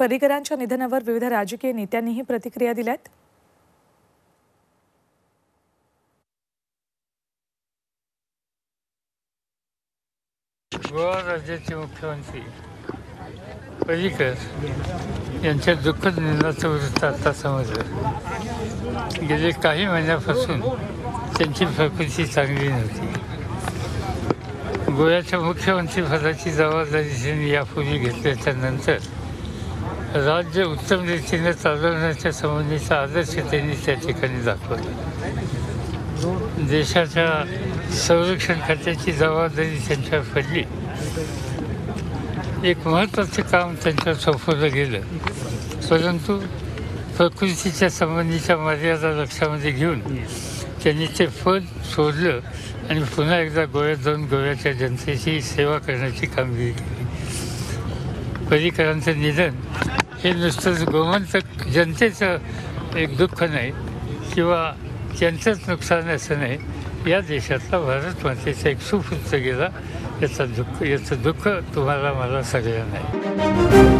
पर्रिकरांच्या निधनावर विविध राजकीय नेत्यांनीही प्रतिक्रिया दिल्यात. गोवा राज्याचे मुख्यमंत्री पर्रिकर यांच्या दुःखद निधनाचं वृत्त आता समजलं. गेले काही महिन्यापासून त्यांची प्रकृती चांगली नव्हती. गोव्याच्या मुख्यमंत्रीपदाची जबाबदारी त्यांनी यापूर्वी घेतल्याच्या नंतर राज्य उत्तम रीतीने चालवण्याच्या संबंधीचा आदर्श त्यांनी त्या ठिकाणी दाखवला. देशाच्या संरक्षण खात्याची जबाबदारी त्यांच्यावर पडली. एक महत्त्वाचं काम त्यांच्यावर सोपवलं गेलं. परंतु प्रकृतीच्या संबंधीच्या मर्यादा लक्षामध्ये घेऊन त्यांनी ते पद सोडलं आणि पुन्हा एकदा गोव्यात जाऊन गोव्याच्या जनतेची सेवा करण्याची कामगिरी केली. परिकरांचं निधन हे नुसतंच गोमंतक जनतेचं एक दुःख नाही किंवा त्यांचंच नुकसान असं नाही. या देशातला भारत मातेचा एक सुपुत्र गेला याचा दुःख याचं दुःख तुम्हाला मला सगळं नाही